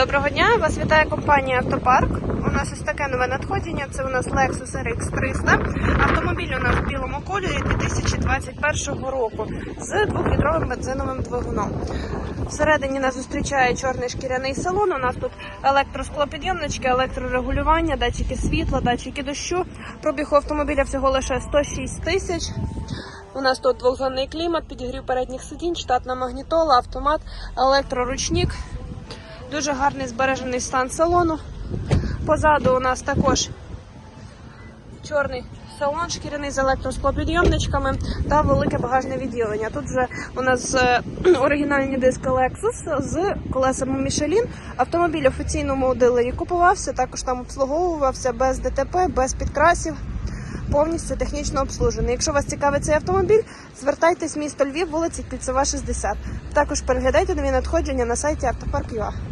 Доброго дня! Вас вітає компанія Автопарк. У нас ось таке нове надходження. Це у нас Lexus RX 300. Автомобіль у нас в білому кольорі 2021 року з двохлітровим бензиновим двигуном. Всередині нас зустрічає чорний шкіряний салон. У нас тут електросклопідйомнички, електрорегулювання, датчики світла, датчики дощу. Пробіг автомобіля всього лише 106 тисяч. У нас тут двохзонний клімат, підігрів передніх сидінь, штатна магнітола, автомат, електроручник. Дуже гарний збережений стан салону. Позаду у нас також чорний салон шкіряний з електросклопідйомничками та велике багажне відділення. Тут вже у нас е, оригінальні диски Lexus з колесами Michelin. Автомобіль офіційному у дилері купувався, також там обслуговувався без ДТП, без підкрасів. Повністю технічно обслужений. Якщо вас цікавить цей автомобіль, звертайтесь в місто Львів, вулиця Кільцева, 60. Також переглядайте нові надходження на сайті автопарк.ua.